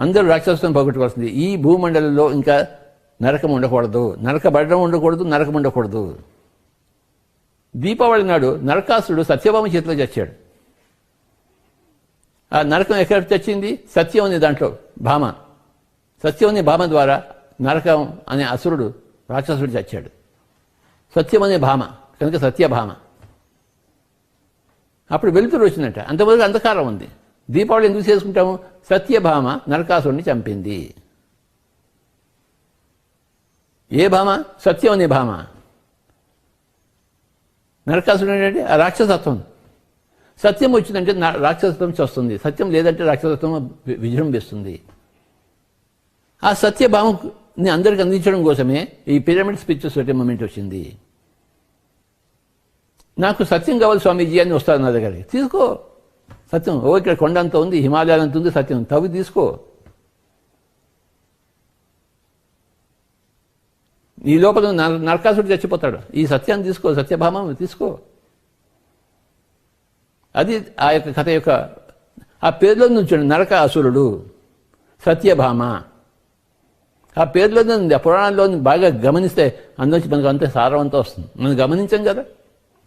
అందరూ రాక్షసులను పోగొట్టుకోవాల్సింది ఈ భూమండలంలో ఇంకా నరకం ఉండకూడదు. నరక బడడం ఉండకూడదు నరకం ఉండకూడదు. దీపావళి నాడు నరకాసురుడు సత్యభామ చేతిలో చచ్చాడు ఆ నరకం ఎక్కడ చచ్చింది సత్యం ఉంది దాంట్లో భామ. సత్యం అనే భామ ద్వారా నరకం అనే అసురుడు రాక్షసుడు చచ్చాడు సత్యం అనే భామ కనుక సత్యభామ. అప్పుడు వెలుతురు వచ్చినట్ట అంతవరకు అంధకారం ఉంది. దీపావళి ఎందుకు చేసుకుంటాము? సత్యభామ నరకాసుడిని చంపింది. ఏ భామ? సత్యం అనే భామ. నరకాసుడు ఏంటంటే ఆ రాక్షసత్వం. సత్యం వచ్చిందంటే రాక్షసత్వం వస్తుంది సత్యం లేదంటే రాక్షసత్వం విజృంభిస్తుంది. ఆ సత్యభామని అందరికి అందించడం కోసమే ఈ పిరమిడ్ స్పీచెస్ పెట్టే మూమెంట్ వచ్చింది. నాకు సత్యం కావాలి స్వామీజీ అని వస్తారు నా దగ్గరికి. తీసుకో. సత్యం. ఓ ఇక్కడ కొండ అంత ఉంది హిమాలయాలు అంత ఉంది సత్యం. తవ్వి తీసుకో. ఈ లోపల నర- నరకాసుడు చచ్చిపోతాడు. ఈ సత్యాన్ని తీసుకో సత్యభామ తీసుకో. అది ఆ యొక్క కథ యొక్క ఆ పేరులో నుంచి నరక అసురుడు సత్యభామ. ఆ పేర్లో ఉంది ఆ పురాణంలో బాగా గమనిస్తే అందులోంచి మనకు అంతే సారవంతం వస్తుంది. మనం గమనించాం కదా?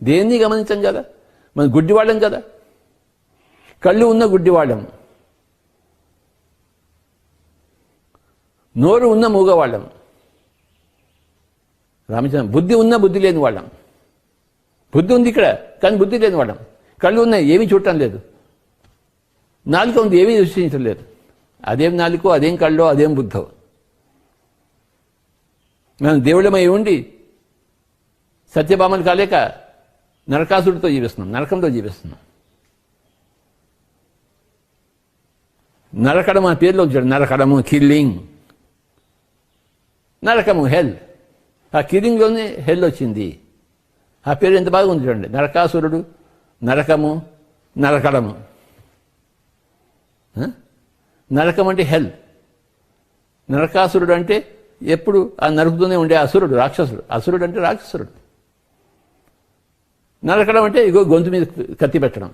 దేన్ని గమనించాం కదా? మనం గుడ్డివాళ్ళం కదా? కళ్ళు ఉన్న గుడ్డివాళ్ళం. నోరు ఉన్న మూగవాళ్ళం. రామచంద్ర బుద్ధి ఉన్న బుద్ధి లేని వాళ్ళం. బుద్ధి ఉంది ఇక్కడ కానీ బుద్ధి లేని వాళ్ళం. కళ్ళు ఉన్నాయి ఏమీ చూడటం లేదు. నాలుక ఉంది ఏమీ దృష్టించడం లేదు. అదేం నాలుకో అదేం కళ్ళో అదేం బుద్ధో. మనం దేవుడమై ఉండి సత్యభామలు కాలేక నరకాసుడితో జీవిస్తున్నాం నరకంతో జీవిస్తున్నాం. నరకడం ఆ పేరులో వచ్చాడు నరకడము కిల్లింగ్ నరకము హెల్ ఆ కిల్లింగ్లోనే హెల్ వచ్చింది ఆ పేరు ఎంత బాగా ఉంది చూడండి నరకాసురుడు నరకము నరకడము నరకం అంటే హెల్ నరకాసురుడు అంటే ఎప్పుడు ఆ నరుకుతూనే ఉండే అసురుడు రాక్షసుడు అసురుడు అంటే రాక్షసురుడు నరకడం అంటే ఇగో గొంతు మీద కత్తి పెట్టడం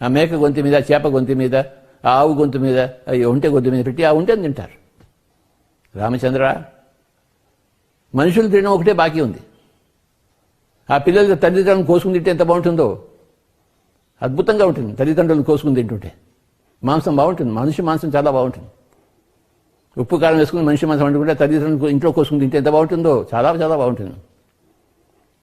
ఆ మేక గొంతు మీద చేప గొంతు మీద ఆవు గొంతు మీద ఉంటే ఒంటె గొంతు మీద పెట్టి ఆ ఒంటెని తింటారు. రామచంద్ర మనుషులు తినడం ఒకటే బాకీ ఉంది. ఆ పిల్లలు తల్లిదండ్రులను కోసుకుని తింటే ఎంత బాగుంటుందో? అద్భుతంగా ఉంటుంది. తల్లిదండ్రులను కోసుకుని తింటుంటే. మాంసం బాగుంటుంది. మనిషి మాంసం చాలా బాగుంటుంది. ఉప్పు కారం వేసుకుని మనిషి మాంసం వండుకుంటే తల్లిదండ్రులు ఇంట్లో కోసుకుని తింటే ఎంత బాగుంటుందో? చాలా చాలా బాగుంటుంది.